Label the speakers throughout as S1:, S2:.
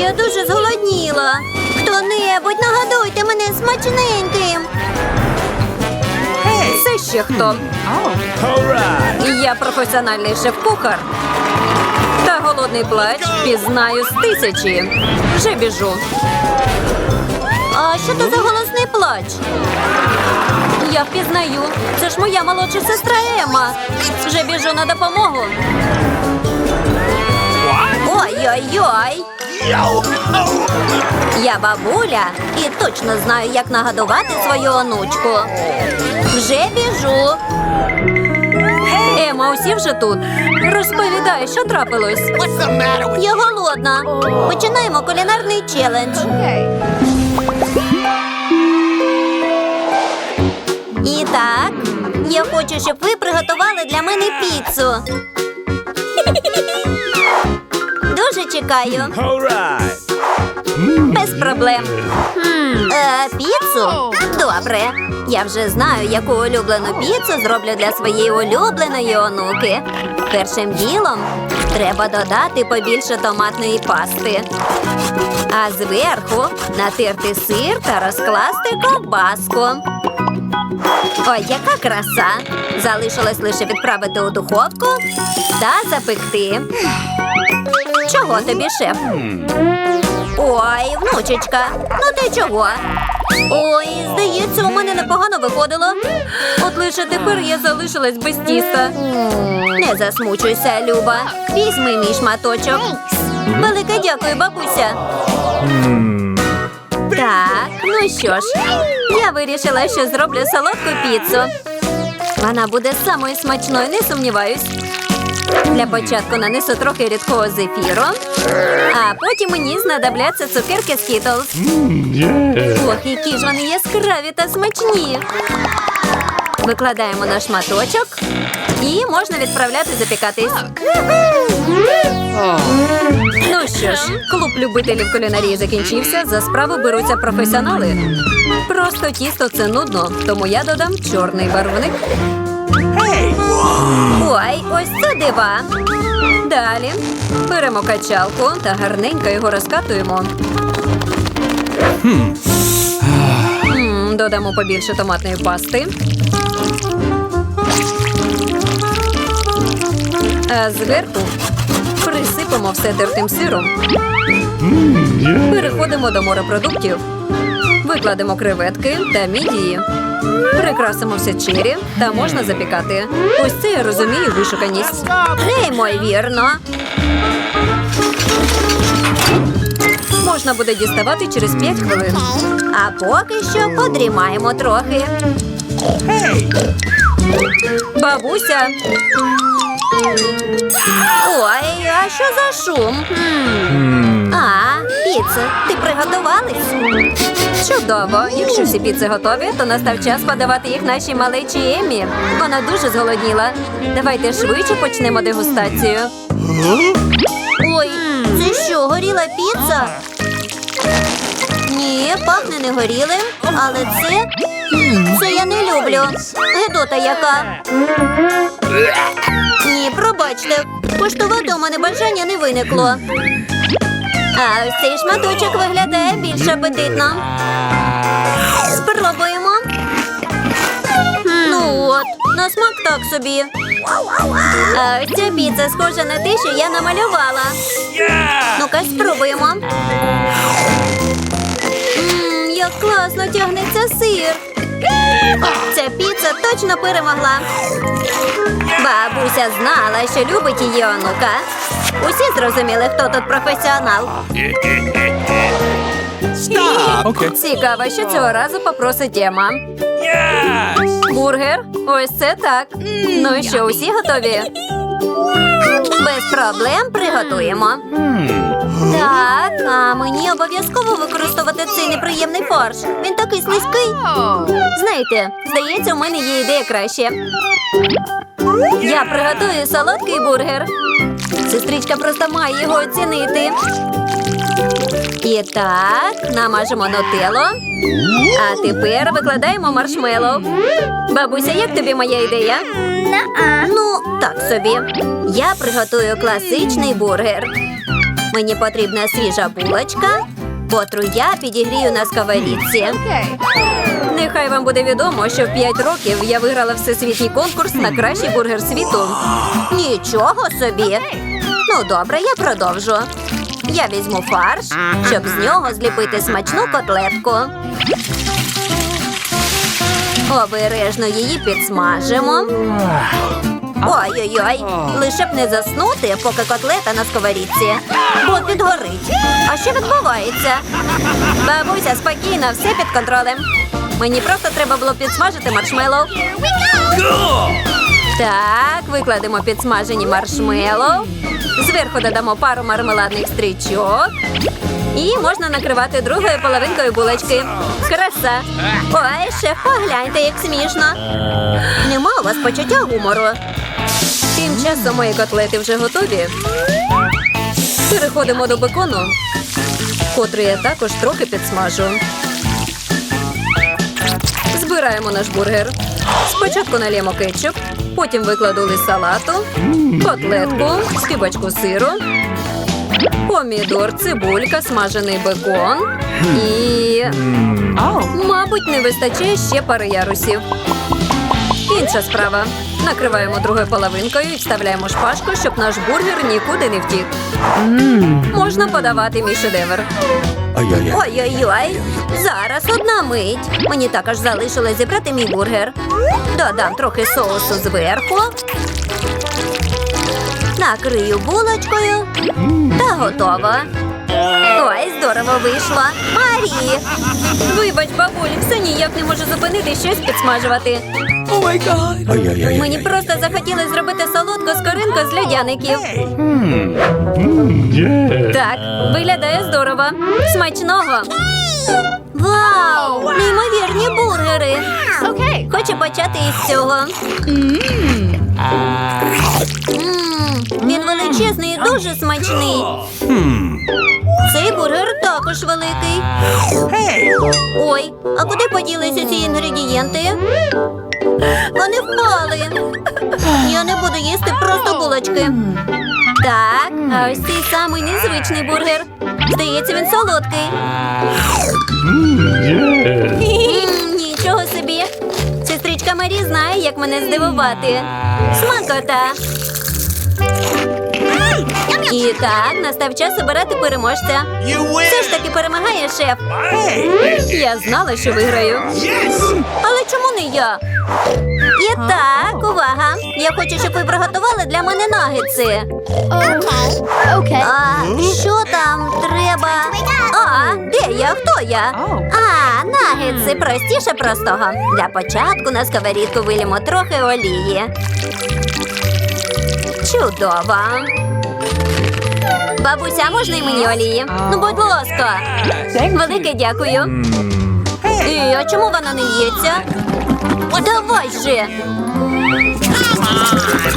S1: Я дуже зголодніла. Хто-небудь нагадуйте мене смачненьким.
S2: Це ще хто? Я професіональний шеф-кухар. Та голодний плач пізнаю з тисячі. Вже біжу.
S1: А що то за голосний плач?
S2: Я впізнаю. Це ж моя молодша сестра Ема. Вже біжу на допомогу.
S1: Ой-ой-ой. Я бабуля і точно знаю, як нагодувати свою онучку. Вже біжу.
S2: Ема, усі вже тут. Розповідай, що трапилось.
S1: Я голодна. Починаємо кулінарний челендж. І так, я хочу, щоб ви приготували для мене піцу. Дуже чекаю.
S2: Без проблем.
S1: Е, піцу? Добре. Я вже знаю, яку улюблену піцу зроблю для своєї улюбленої онуки. Першим ділом треба додати побільше томатної пасти. А зверху натерти сир та розкласти ковбаску. Ой, яка краса! Залишилось лише відправити у духовку та запекти. Чого тобі, шеф? Ой, внучечка, ну ти чого? Ой, здається, у мене непогано виходило.
S2: От лише тепер я залишилась без тіста.
S1: Не засмучуйся, Люба. Візьми мій шматочок. Велике дякую, бабуся. Так, ну що ж, я вирішила, що зроблю солодку піцу. Вона буде самою смачною, не сумніваюсь. Для початку нанесу трохи рідкого зефіру, а потім мені знадобляться цукерки Skittles. Ох, які ж вони яскраві та смачні. Викладаємо на шматочок і можна відправляти запікатись.
S2: Ну що ж, клуб любителів кулінарії закінчився. За справу беруться професіонали. Просто тісто це нудно, тому я додам чорний барвник.
S1: Ой, ось це дива.
S2: Далі беремо качалку та гарненько його розкатуємо. М, Додамо побільше томатної пасти. А зверху присипемо все тертим сиром. Переходимо до морепродуктів. Викладемо креветки та мідії. Прикрасимо все чирі та можна запікати. Ось це я розумію вишуканість.
S1: Неймовірно.
S2: Можна буде діставати через 5 хвилин.
S1: А поки що подрімаємо трохи.
S2: Бабуся,
S1: Ой, а що за шум? А, піци, ти приготувались?
S2: чудово. Якщо всі піци готові, то настав час подавати їх нашій малечі Емі. Вона дуже зголодніла. Давайте швидше почнемо дегустацію.
S1: Ой, це що, горіла піца? Ні, пахне не горілим, але це. Це я не люблю. Гедота яка. Ні, пробачте, коштувати у мене бажання не виникло. А цей шматочок виглядає більш апетитно. Спробуємо. Ну от, на смак так собі. А ця піца схожа на те, що я намалювала. Ну-ка, спробуємо. Мм, як класно тягнеться сир. Ця піца точно перемогла. Бабуся знала, що любить її онука. Усі зрозуміли, хто тут професіонал.
S2: Цікаво, що цього разу попросить Ема. Бургер? Ось це так. Ну і що, усі готові?
S1: Без проблем приготуємо. Так, а мені обов'язково використовувати цей неприємний фарш. Він такий слизький.
S2: Знаєте, здається, у мене є ідея краще. Я приготую солодкий бургер. Сестричка просто має його оцінити. І так, намажемо нутелло. А тепер викладаємо маршмеллоу. Бабуся, як тобі моя ідея?
S1: Ну, так собі. Я приготую класичний бургер. Мені потрібна свіжа булочка. Котру я підігрію на сковорідці.
S2: Нехай вам буде відомо, що в 5 років я виграла всесвітній конкурс на кращий бургер світу.
S1: Нічого собі. Ну, добре, я продовжу. Я візьму фарш, щоб з нього зліпити смачну котлетку. Обережно її підсмажимо. Ой-ой-ой, лише б не заснути, поки котлета на сковорідці, бо підгорить. А що відбувається?
S2: Бабуся, спокійно, все під контролем. Мені просто треба було підсмажити маршмеллоу. Так, викладемо підсмажені маршмеллоу. Зверху додамо пару мармеладних стрічок. І можна накривати другою половинкою булочки. Краса.
S1: Ой, шеф, погляньте, як смішно. Нема у вас почуття гумору.
S2: Тим часом мої котлети вже готові. Переходимо до бекону, котрий я також трохи підсмажу. Збираємо наш бургер. Спочатку налємо кетчуп, потім викладу лист салату, котлетку, скибочку сиру, помідор, цибулька, смажений бекон і. Мабуть, не вистачає ще пари ярусів. Інша справа. Накриваємо другою половинкою і вставляємо шпажку, щоб наш бургер нікуди не втік. Можна подавати мій шедевр.
S1: Ой-ой-ой. Зараз одна мить. Мені також залишилось зібрати мій бургер. Додам трохи соусу зверху. Накрию булочкою. Та готово. Ой, здорово вийшло. Марі!
S2: Вибач, бабуль, все ніяк не можу зупинити щось підсмажувати.
S3: Ай-яй-яй.
S2: Мені просто захотілося зробити солодку скоринку з льодяників. Так, виглядає здорово. Смачного.
S1: Вау! Неймовірні бургери. Хочу почати із цього. Він величезний і дуже смачний. Цей бургер також великий. Ой, а куди поділися ці інгредієнти? Вони впали. Я не буду їсти просто булочки. Так, а ось цей самий незвичний бургер. Здається, він солодкий. М, Нічого собі. Сестричка Марі знає, як мене здивувати. Смакота. І так, настав час обирати переможця. Все ж таки перемагає шеф.
S2: Я знала, що виграю.
S1: Але чому не я? І так, увага! Я хочу, щоб ви приготували для мене нагетси. А що там треба? А, де я? Хто я? А, нагетси простіше простого. Для початку на сковорідку вилімо трохи олії. Чудово. Бабуся, можна й мені олії? Ну, будь ласка. Велике дякую. І, а чому вона не лється? Давай же.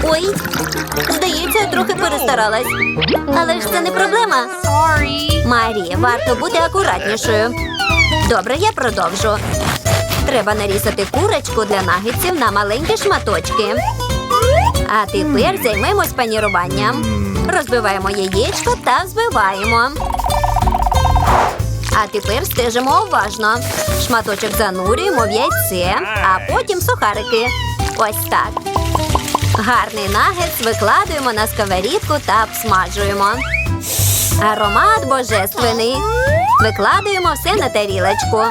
S1: Ой, здається, я трохи перестаралась. Але ж це не проблема. Марі, варто бути акуратнішою. Добре, я продовжу. Треба нарізати курочку для нагетсів на маленькі шматочки. А тепер займемось паніруванням. Розбиваємо яєчко та взбиваємо. А тепер стежимо уважно. Шматочок занурюємо в яйце, а потім сухарики. Ось так. Гарний нагетс викладуємо на сковорідку та обсмажуємо. Аромат божественний. Викладуємо все на тарілочку.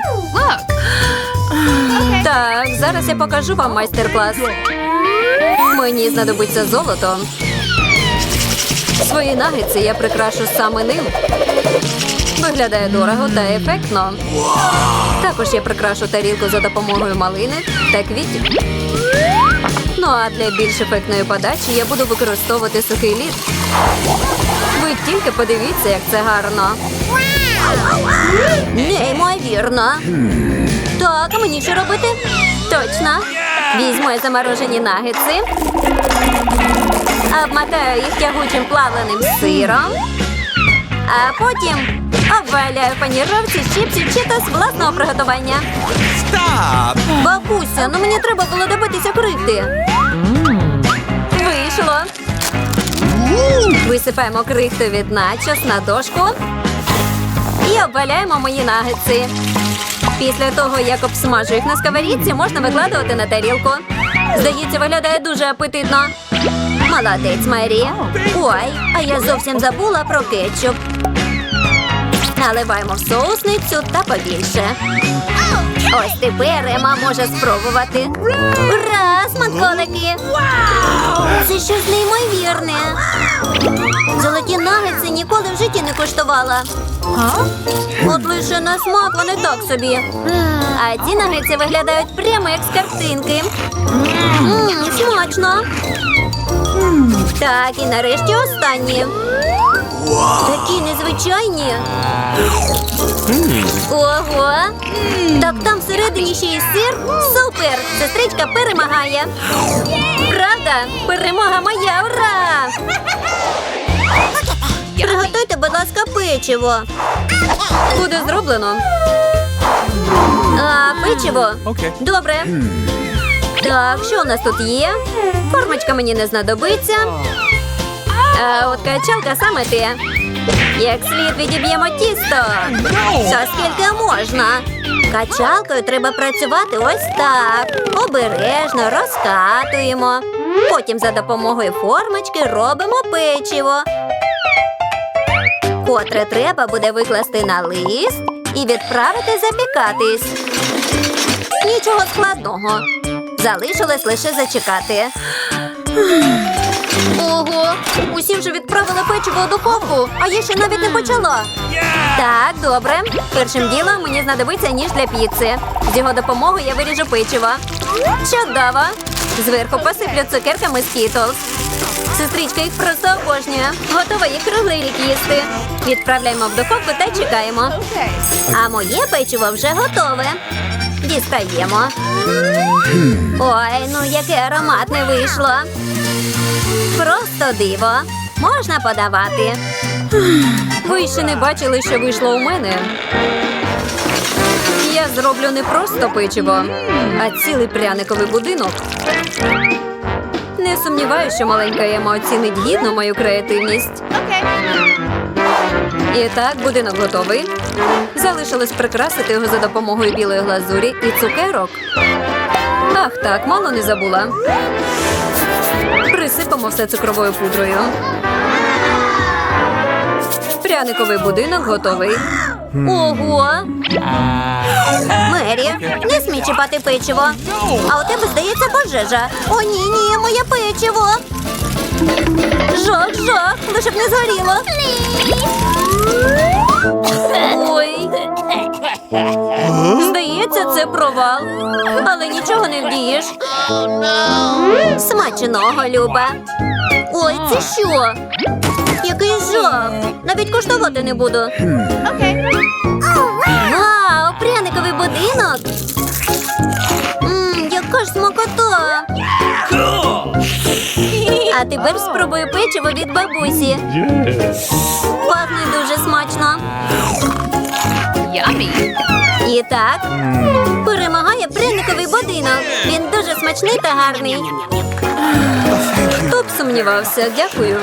S2: Так, зараз я покажу вам майстер-клас. Мені знадобиться золото. Свої нагетси я прикрашу саме ним. Виглядає дорого та ефектно. Також я прикрашу тарілку за допомогою малини та квітів. Ну а для більш ефектної подачі я буду використовувати сухий лід. Ви тільки подивіться, як це гарно.
S1: Неймовірно. Так, а мені що робити? Точно. Візьму я заморожені нагетси. Обмотаю їх тягучим плавленим сиром. А потім обваляю паніровці з чіпсів читос власного приготування.
S3: Stop!
S1: Бабуся, ну мені треба було добитися крихти.
S2: Вийшло.
S1: Висипаємо крихту від начос на дошку і обваляємо мої нагетси. Після того, як обсмажу їх на сковорідці, можна викладувати на тарілку. Здається, виглядає дуже апетитно. Молодець, Марія. Ой, а я зовсім забула про кетчуп. Наливаємо в соусницю та побільше. Ось тепер Ема може спробувати. Ура, смаколики! Це щось неймовірне. Золоті нагетси ніколи в житті не куштувала. От лише на смак вони так собі. А ці нагетси виглядають прямо як з картинки. Мм, смачно. Так, і нарешті останні. Такі незвичайні. Ого! Так там всередині ще й сир. Супер! Сестричка перемагає. Правда? Перемога моя! Ура! Приготуйте, будь ласка, печиво. Буде зроблено. А, печиво? Добре. Так, що у нас тут є? Формочка мені не знадобиться. А от качалка саме те. Як слід відіб'ємо тісто. Та скільки можна. Качалкою треба працювати ось так. Обережно розкатуємо. Потім за допомогою формочки робимо печиво. Котре треба буде викласти на лист і відправити запікатись. Нічого складного. Залишилось лише зачекати. Ого, усі вже відправили печиво у духовку, а я ще навіть не почала. Так, добре. Першим ділом мені знадобиться ніж для піци. З його допомогою я виріжу печиво. Чудово! Зверху посиплю цукерками з Skittles. Сестричка їх просто обожнює. Готова їх круглий рік їсти. Відправляємо в духовку та чекаємо. А моє печиво вже готове. Дістаємо. Ой, ну яке ароматне вийшло. Просто диво. Можна подавати. Ви ще не бачили, що вийшло у мене. Я зроблю не просто печиво, а цілий пряниковий будинок. Не сумніваюся, що маленька Ема оцінить гідно мою креативність. І так, будинок готовий. Залишилось прикрасити його за допомогою білої глазурі і цукерок. Ах так, мало не забула. Присипемо все цукровою пудрою. Пряниковий будинок готовий. Ого! Мері, не смій чіпати печиво. А у тебе, здається, пожежа. О, ні, ні, моє печиво. Жах, жах, лише б не згоріло. Ой. Здається, це провал. Але нічого не вдієш. Смачного, Люба. Ой, це що? Який жах! Навіть коштувати не буду. Вау, пряниковий будинок. Мм, яка ж смакота. А тепер спробую печиво від бабусі. Пахне дуже смачно.
S4: Yummy.
S1: І так, перемагає пряниковий будинок. Він дуже смачний та гарний. Хто б сумнівався, дякую.